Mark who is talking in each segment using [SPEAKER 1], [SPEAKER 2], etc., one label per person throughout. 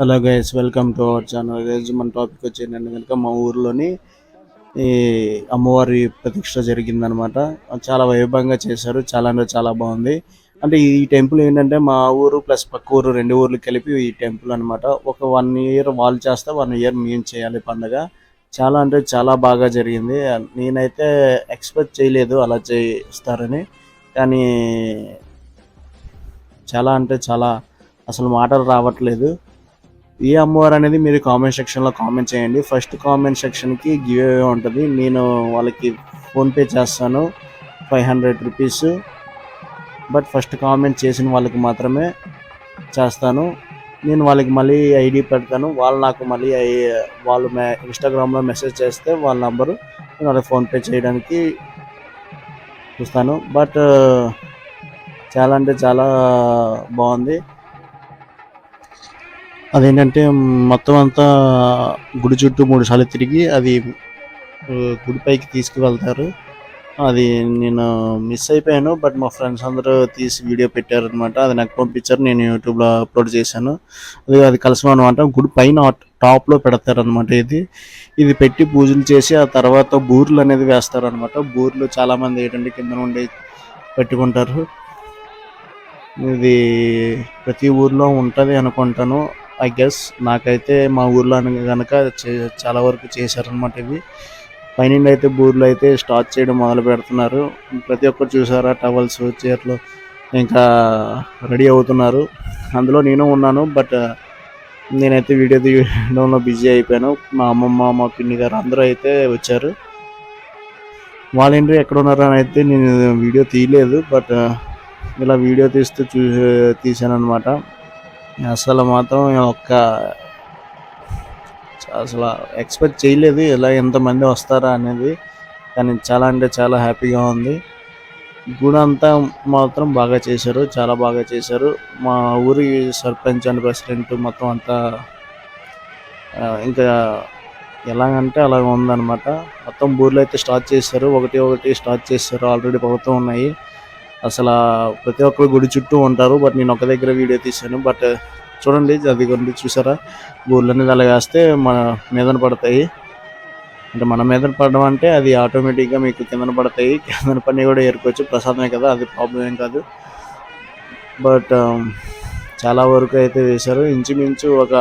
[SPEAKER 1] Hello guys welcome to our channel. ఈరోజు మన topic వచ్చేంటంటే కనుక మా ఊర్లోని ఈ అమ్మవారి ప్రతిష్ట జరిగిందనమాట. చాలా వైభవంగా చేశారు. చాలా అంటే చాలా బాగుంది. అంటే ఈ టెంపుల్ ఏంటంటే మా ఊరు ప్లస్ పక్క ఊరు రెండు ఊర్లు కలిపి ఈ టెంపుల్ అన్నమాట ఒక వన్ ఇయర్ వాళ్ళు చేస్తే వన్ ఇయర్ మేము చేయాలి పండగ. చాలా అంటే చాలా బాగా జరిగింది. నేనైతే ఎక్స్పెక్ట్ చేయలేదు అలా చేస్తారని. కానీ చాలా అంటే చాలా అసలు మాటలు రావట్లేదు. ఏ అమ్మవారు అనేది మీరు కామెంట్ సెక్షన్లో కామెంట్ చేయండి. ఫస్ట్ కామెంట్ సెక్షన్కి గివ్ అవే ఉంటుంది. నేను వాళ్ళకి ఫోన్పే చేస్తాను. Five hundred rupees but first comment చేసిన వాళ్ళకి మాత్రమే చేస్తాను. నేను వాళ్ళకి మళ్ళీ ఐడి పెడతాను. వాళ్ళు నాకు మళ్ళీ వాళ్ళు మే ఇన్స్టాగ్రామ్లో మెసేజ్ చేస్తే వాళ్ళ నంబరు నేను వాళ్ళకి ఫోన్పే చేయడానికి చూస్తాను. బట్ uh, చాలా అంటే చాలా బాగుంది. అదేంటంటే మొత్తం అంతా గుడి చుట్టూ మూడు సార్లు తిరిగి అది గుడి పైకి తీసుకువెళ్తారు. అది నేను మిస్ అయిపోయాను బట్ మా ఫ్రెండ్స్ అందరూ తీసి వీడియో పెట్టారనమాట అది నాకు పంపించారు నేను యూట్యూబ్లో అప్లోడ్ చేశాను. అది అది కలిసి అనమాట గుడి పైన టాప్లో పెడతారనమాట ఇది. ఇది పెట్టి పూజలు చేసి ఆ తర్వాత బూర్లు అనేది వేస్తారు అనమాట బూర్లు చాలామంది ఏంటంటే కింద నుండి పెట్టుకుంటారు. ఇది ప్రతి ఊర్లో ఉంటుంది అనుకుంటాను. ఐ గెస్ నాకైతే మా ఊర్లో కనుక చాలా వరకు చేశారనమాట ఇవి. పైన అయితే బూర్లు అయితే స్టార్ట్ చేయడం మొదలు పెడుతున్నారు. ప్రతి ఒక్కరు చూసారా టవల్స్ చీరలు ఇంకా రెడీ అవుతున్నారు. అందులో నేను ఉన్నాను బట్ నేనైతే వీడియో తీయడంలో బిజీ అయిపోయాను. మా అమ్మమ్మ మా పిన్ని గారు అందరూ అయితే వచ్చారు. వాళ్ళేంటి ఎక్కడ ఉన్నారని అయితే నేను వీడియో తీయలేదు బట్ ఇలా వీడియో తీస్తూ చూ తీసాను అనమాట అసలు మాత్రం ఒక్క అసలు ఎక్స్పెక్ట్ చేయలేదు ఇలా ఎంతమంది వస్తారా అనేది కానీ చాలా అంటే చాలా హ్యాపీగా ఉంది. గుడి అంతా మాత్రం బాగా చేశారు చాలా బాగా చేశారు. మా ఊరి సర్పంచ్ అండ్ ప్రెసిడెంట్ మొత్తం అంతా ఇంకా ఎలాగంటే అలాగ ఉందన్నమాట. మొత్తం ఊర్లో అయితే స్టార్ట్ చేశారు ఒకటి ఒకటి స్టార్ట్ చేశారు ఆల్రెడీ పడుతూ ఉన్నాయి. అసలు ప్రతి ఒక్కరు గుడి చుట్టూ ఉంటారు బట్ నేను ఒక దగ్గర వీడియో తీశాను. బట్ చూడండి అది కొన్ని చూసారా? గూళ్ళు అనేది అలా వేస్తే మన మీదన పడతాయి. అంటే మన మీదన పడడం అంటే అది ఆటోమేటిక్గా మీకు కిందన పడతాయి. కిందన పని కూడా ఏరుకోవచ్చు. ప్రసాదమే కదా అది ప్రాబ్లం ఏం కాదు. బట్ చాలా వరకు అయితే వేశారు. ఇంచుమించు ఒక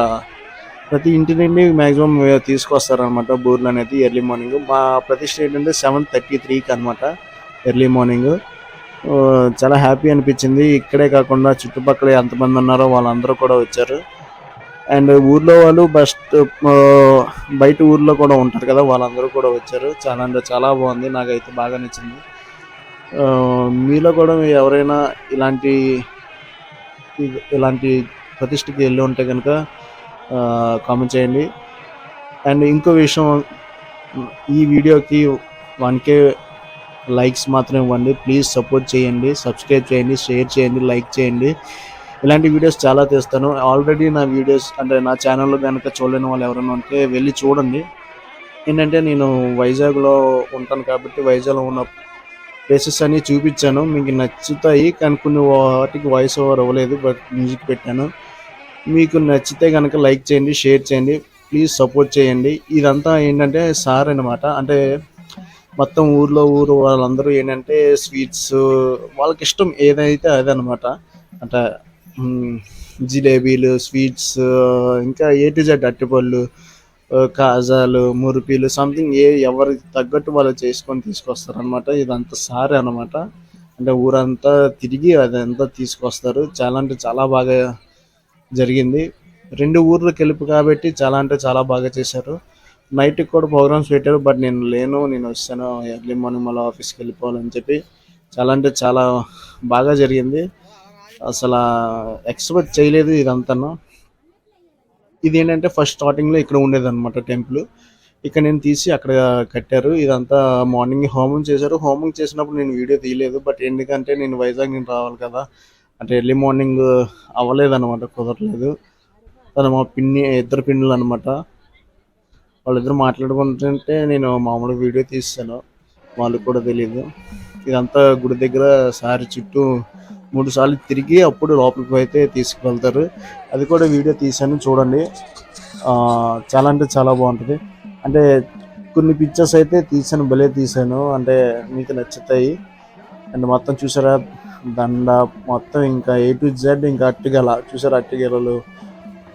[SPEAKER 1] ప్రతి ఇంటి నుండి మ్యాక్సిమం తీసుకొస్తారనమాట బూర్లు అనేది ఎర్లీ మార్నింగ్. మా ప్రతిష్ట ఏంటంటే సెవెన్ థర్టీ త్రీకి అనమాట ఎర్లీ మార్నింగ్. చాలా హ్యాపీ అనిపించింది. ఇక్కడే కాకుండా చుట్టుపక్కల ఎంతమంది ఉన్నారో వాళ్ళందరూ కూడా వచ్చారు. అండ్ ఊర్లో వాళ్ళు బస్ట్ బయట ఊర్లో కూడా ఉంటారు కదా వాళ్ళందరూ కూడా వచ్చారు. చాలా అంటే చాలా బాగుంది. నాకైతే బాగా నచ్చింది. మీలో కూడా ఎవరైనా ఇలాంటి ఇలాంటి ప్రతిష్టకి వెళ్ళి ఉంటే కనుక కామెంట్ చేయండి. అండ్ ఇంకో విషయం ఈ వీడియోకి వన్ కే లైక్స్ మాత్రం ఇవ్వండి. ప్లీజ్ సపోర్ట్ చేయండి సబ్స్క్రైబ్ చేయండి షేర్ చేయండి లైక్ చేయండి. ఇలాంటి వీడియోస్ చాలా తీస్తాను. ఆల్రెడీ నా వీడియోస్ అంటే నా ఛానల్లో కనుక చూడలేని వాళ్ళు ఎవరైనా ఉంటే వెళ్ళి చూడండి. ఏంటంటే నేను వైజాగ్లో ఉంటాను కాబట్టి వైజాగ్లో ఉన్న ప్లేసెస్ అన్ని చూపించాను. మీకు నచ్చుతాయి కానీ కొన్ని వాటికి వాయిస్ ఓవర్ అవ్వలేదు బట్ మ్యూజిక్ పెట్టాను. మీకు నచ్చితే కనుక లైక్ చేయండి షేర్ చేయండి. ప్లీజ్ సపోర్ట్ చేయండి. ఇదంతా ఏంటంటే సార్ అనమాట అంటే మొత్తం ఊర్లో ఊరు వాళ్ళందరూ ఏంటంటే స్వీట్స్ వాళ్ళకి ఇష్టం ఏదైతే అదే అనమాట అంటే జిలేబీలు స్వీట్స్ ఇంకా ఏ టు జెడ్ అట్టిపళ్ళు కాజాలు మురిపీలు సంథింగ్ ఏ ఎవరికి తగ్గట్టు వాళ్ళు చేసుకొని తీసుకొస్తారు ఇదంతా సారే అనమాట. అంటే ఊరంతా తిరిగి అదంతా తీసుకొస్తారు. చాలా అంటే చాలా బాగా జరిగింది. రెండు ఊర్లు కలిపి కాబట్టి చాలా అంటే చాలా బాగా చేశారు. నైట్ కూడా ప్రోగ్రామ్స్ పెట్టారు బట్ నేను లేను నేను వస్తాను ఎర్లీ మార్నింగ్ మళ్ళీ ఆఫీస్కి వెళ్ళిపోవాలని చెప్పి చాలా అంటే చాలా బాగా జరిగింది. అసలు ఎక్స్పెక్ట్ చేయలేదు ఇదంతా ఇది ఏంటంటే ఫస్ట్ స్టార్టింగ్లో ఇక్కడ ఉండేది అనమాట టెంపుల్ ఇక్కడ నేను తీసి అక్కడ కట్టారు. ఇదంతా మార్నింగ్ హోమం చేశారు. హోమం చేసినప్పుడు నేను వీడియో తీయలేదు బట్ ఎందుకంటే నేను వైజాగ్ నేను రావాలి కదా అంటే ఎర్లీ మార్నింగ్ అవ్వలేదు అనమాట కుదరలేదు. తను మా పిన్ని ఇద్దరు పిన్నులు అనమాట వాళ్ళిద్దరు మాట్లాడుకుంటుంటే నేను మామూలుగా వీడియో తీస్తాను. వాళ్ళకి కూడా తెలియదు ఇదంతా గుడి దగ్గర సారి చుట్టూ మూడు సార్లు తిరిగి అప్పుడు లోపలికి అయితే తీసుకువెళ్తారు. అది కూడా వీడియో తీసాను చూడండి. చాలా అంటే చాలా బాగుంటుంది. అంటే కొన్ని పిక్చర్స్ అయితే తీసాను భలే తీసాను అంటే మీకు నచ్చుతాయి. అండ్ మొత్తం చూసారా? దండ మొత్తం ఇంకా ఏ టు జెడ్ ఇంకా అట్టుగల చూసారా అట్టుగెలలు?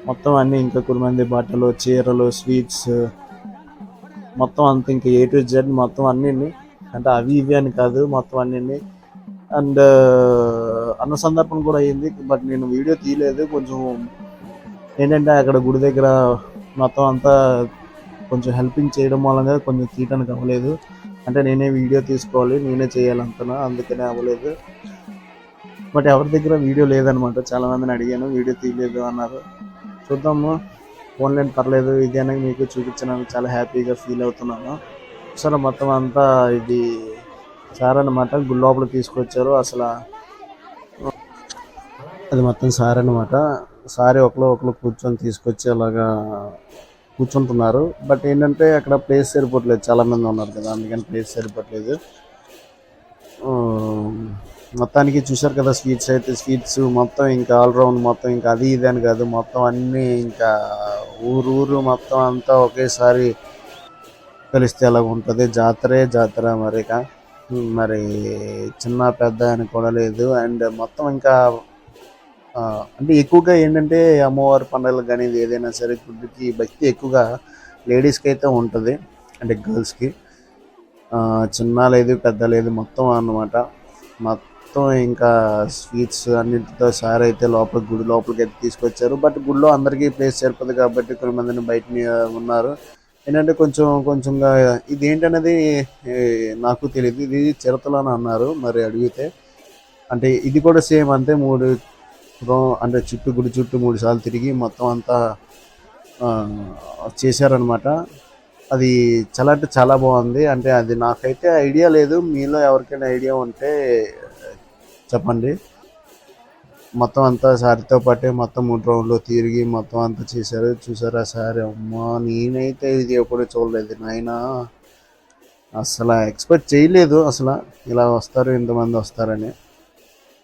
[SPEAKER 1] మొత్తం అన్ని ఇంకా కొంతమంది బట్టలు చీరలు స్వీట్స్ మొత్తం అంత ఇంకా ఏ టు జెడ్ మొత్తం అన్ని అంటే అవి ఇవి అని కాదు మొత్తం అన్ని అండ్ uh, అన్న సందర్భం కూడా అయ్యింది బట్ నేను వీడియో తీయలేదు కొంచెం ఏంటంటే అక్కడ గుడి దగ్గర మొత్తం అంతా కొంచెం హెల్పింగ్ చేయడం వల్ల కొంచెం తీయడానికి అవ్వలేదు. అంటే నేనే వీడియో తీసుకోవాలి నేనే చేయాలనుకున్నా అందుకనే అవ్వలేదు. బట్ ఎవరి దగ్గర వీడియో లేదనమాట చాలా మందిని అడిగాను వీడియో తీయలేదు అన్నారు. చూద్దాము. ఆన్లైన్ పర్లేదు ఇది అనేది మీకు చూపించడానికి చాలా హ్యాపీగా ఫీల్ అవుతున్నాను. అసలు మొత్తం అంతా ఇది సార్ అనమాట గుడి లోపల తీసుకొచ్చారు. అసలు అది మొత్తం సార్ అనమాట సారీ ఒకరు ఒకరు కూర్చొని తీసుకొచ్చేలాగా కూర్చుంటున్నారు. బట్ ఏంటంటే అక్కడ ప్లేస్ సరిపోవట్లేదు. చాలా మంది ఉన్నారు కదా అందుకని ప్లేస్ సరిపోవట్లేదు. మొత్తానికి చూశారు కదా స్వీట్స్ అయితే స్వీట్స్ మొత్తం ఇంకా ఆల్రౌండ్ మొత్తం ఇంకా అది ఇది అని కాదు మొత్తం అన్నీ ఇంకా ఊరు ఊరు మొత్తం అంతా ఒకేసారి కలిస్తే ఎలా ఉంటుంది? జాతరే జాతర మరి మరి చిన్న పెద్ద అని కూడా లేదు. అండ్ మొత్తం ఇంకా అంటే ఎక్కువగా ఏంటంటే అమ్మవారి పండుగలు కానీ ఏదైనా సరే గుడికి భక్తి ఎక్కువగా లేడీస్కి అయితే ఉంటుంది. అంటే గర్ల్స్కి చిన్న లేదు పెద్ద లేదు మొత్తం అన్నమాట. మొత్తం ఇంకా స్వీట్స్ అన్నింటితో సార్ అయితే లోపల గుడి లోపలికి అయితే తీసుకొచ్చారు. బట్ గుడిలో అందరికీ ప్లేస్ సరిపోదు కాబట్టి కొంతమందిని బయట ఉన్నారు. ఏంటంటే కొంచెం కొంచెంగా ఇది ఏంటనేది నాకు తెలియదు ఇది చిరతలు అని అన్నారు మరి అడిగితే. అంటే ఇది కూడా సేమ్ అంతే మూడు అంటే చుట్టూ గుడి చుట్టూ మూడు సార్లు తిరిగి మొత్తం అంతా చేశారనమాట అది చాలా అంటే చాలా బాగుంది. అంటే అది నాకైతే ఐడియా లేదు. మీలో ఎవరికైనా ఐడియా ఉంటే చెప్పండి. మొత్తం అంతా సారితో పాటే మొత్తం మూడు రౌండ్లు తిరిగి మొత్తం అంతా చేశారు. చూసారా సారీ? అమ్మా నేనైతే ఇది ఎప్పుడు చూడలేదు నాయన. అసలు ఎక్స్పెక్ట్ చేయలేదు అసలు. ఇలా వస్తారు ఇంతమంది వస్తారని.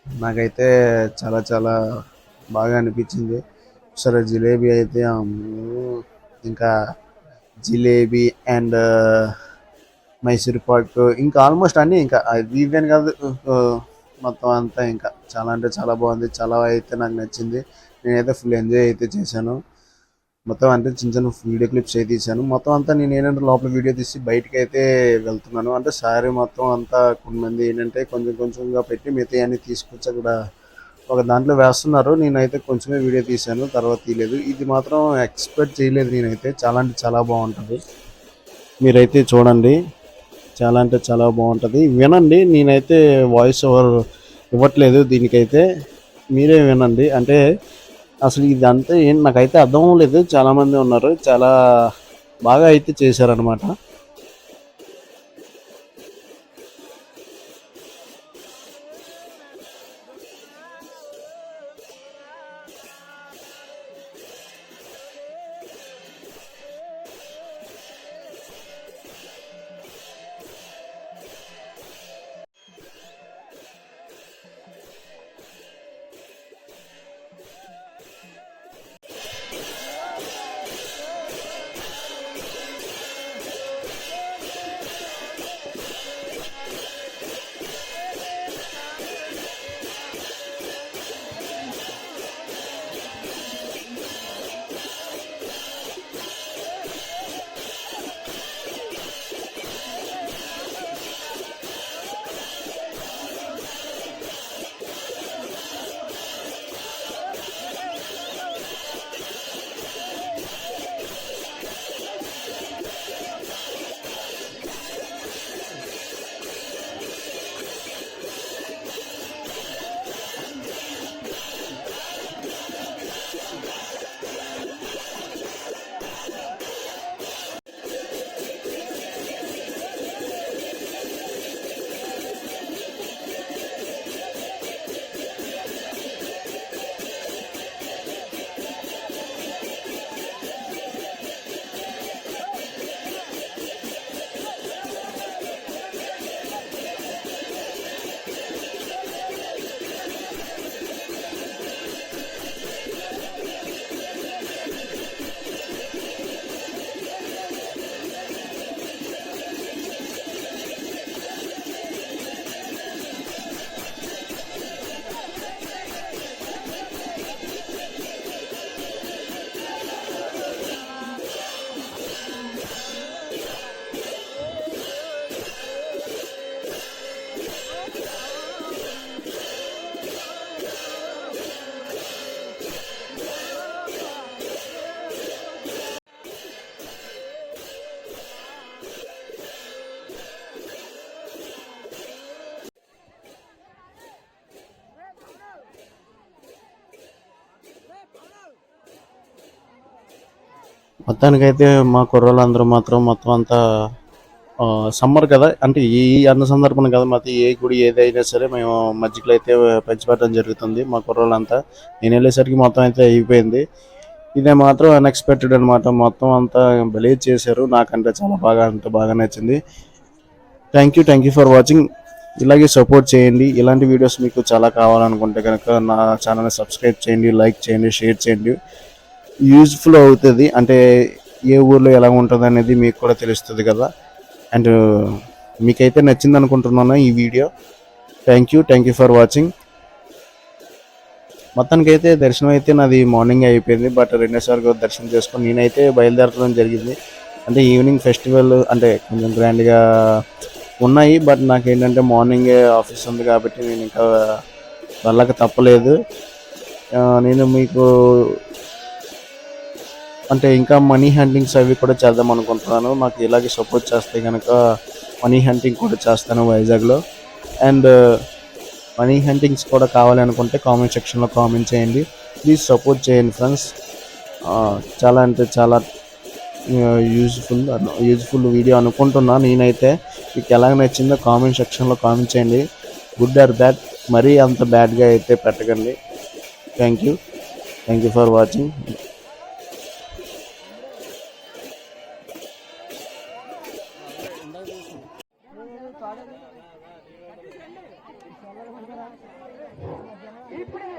[SPEAKER 1] నాకైతే చాలా చాలా బాగా అనిపించింది. సరే జిలేబీ అయితే ఇంకా జిలేబీ అండ్ మైసూర్ పాక్ ఇంకా ఆల్మోస్ట్ అన్నీ ఇంకా. ఇవేం ఇవి అని కాదు మొత్తం అంతా ఇంకా చాలా అంటే చాలా బాగుంది. చాలా అయితే నాకు నచ్చింది. నేనైతే ఫుల్ ఎంజాయ్ అయితే చేశాను. మొత్తం అంటే చిన్న చిన్న వీడియో క్లిప్స్ అయితే తీశాను. మొత్తం అంతా నేను ఏంటంటే లోపల వీడియో తీసి బయటకి అయితే వెళ్తున్నాను. అంటే సారీ మొత్తం అంతా కొంతమంది ఏంటంటే కొంచెం కొంచెంగా పెట్టి మిగతా అన్ని తీసుకొచ్చి అక్కడ ఒక దాంట్లో వేస్తున్నారు. నేనైతే కొంచెమే వీడియో తీశాను. తర్వాత తీయలేదు. ఇది మాత్రం ఎక్స్పెక్ట్ చేయలేదు నేనైతే. చాలా అంటే చాలా బాగుంటుంది. మీరైతే చూడండి. చాలా అంటే చాలా బాగుంటుంది. వినండి నేనైతే వాయిస్ ఓవర్ ఇవ్వట్లేదు దీనికైతే. మీరే వినండి. అంటే అసలు ఇదంతా ఏం నాకైతే అర్థం లేదు చాలామంది ఉన్నారు. చాలా బాగా అయితే చేశారనమాట మొత్తానికైతే మా కుర్రోళ్ళందరూ మాత్రం మొత్తం అంతా సమ్మర్ కదా. అంటే ఈ అన్న సందర్భం కదా మాది. ఏ గుడి ఏదైనా సరే మేము మజ్జిగలు అయితే పంచిపెట్టడం జరుగుతుంది మా కుర్రోళ్ళంతా. నేను వెళ్ళేసరికి మొత్తం అయితే అయిపోయింది. ఇదే మాత్రం అన్ఎక్స్పెక్టెడ్ అనమాట మొత్తం అంతా భలే చేశారు. నాకంటే చాలా బాగా అంటే బాగా నచ్చింది. Thank you thank you for watching ఇలాగే సపోర్ట్ చేయండి. ఇలాంటి వీడియోస్ మీకు చాలా కావాలనుకుంటే కనుక నా ఛానల్ని సబ్స్క్రైబ్ చేయండి లైక్ చేయండి షేర్ చేయండి. యూజ్ఫుల్ అవుతుంది. అంటే ఏ ఊర్లో ఎలా ఉంటుంది అనేది మీకు కూడా తెలుస్తుంది కదా. అండ్ మీకైతే నచ్చింది అనుకుంటున్నాను ఈ video. Thank you thank you for watching మొత్తానికి అయితే దర్శనం అయితే నాది మార్నింగ్ అయిపోయింది. బట్ రెండోసారి దర్శనం చేసుకొని నేనైతే బయలుదేరడం జరిగింది. అంటే ఈవినింగ్ ఫెస్టివల్ అంటే కొంచెం గ్రాండ్గా ఉన్నాయి. బట్ నాకు ఏంటంటే మార్నింగ్ ఆఫీస్ ఉంది కాబట్టి నేను ఇంకా వెళ్ళక తప్పలేదు. నేను మీకు అంటే ఇంకా మనీ హంటింగ్స్ అవి కూడా చేద్దాం అనుకుంటున్నాను. నాకు ఇలాగే సపోర్ట్ చేస్తే కనుక మనీ హంటింగ్ కూడా చేస్తాను వైజాగ్లో. అండ్ మనీ హంటింగ్స్ కూడా కావాలి అనుకుంటే కామెంట్ సెక్షన్లో కామెంట్ చేయండి. ప్లీజ్ సపోర్ట్ చేయండి ఫ్రెండ్స్ చాలా అంటే చాలా యూజ్ఫుల్ యూజ్ఫుల్ వీడియో అనుకుంటున్నా నేనైతే. మీకు ఎలా నచ్చిందో కామెంట్ సెక్షన్లో కామెంట్ చేయండి. గుడ్ ఆర్ బ్యాడ్ మరీ అంత బ్యాడ్గా అయితే పెట్టకండి. Thank you thank you for watching
[SPEAKER 2] ఇప్పుడే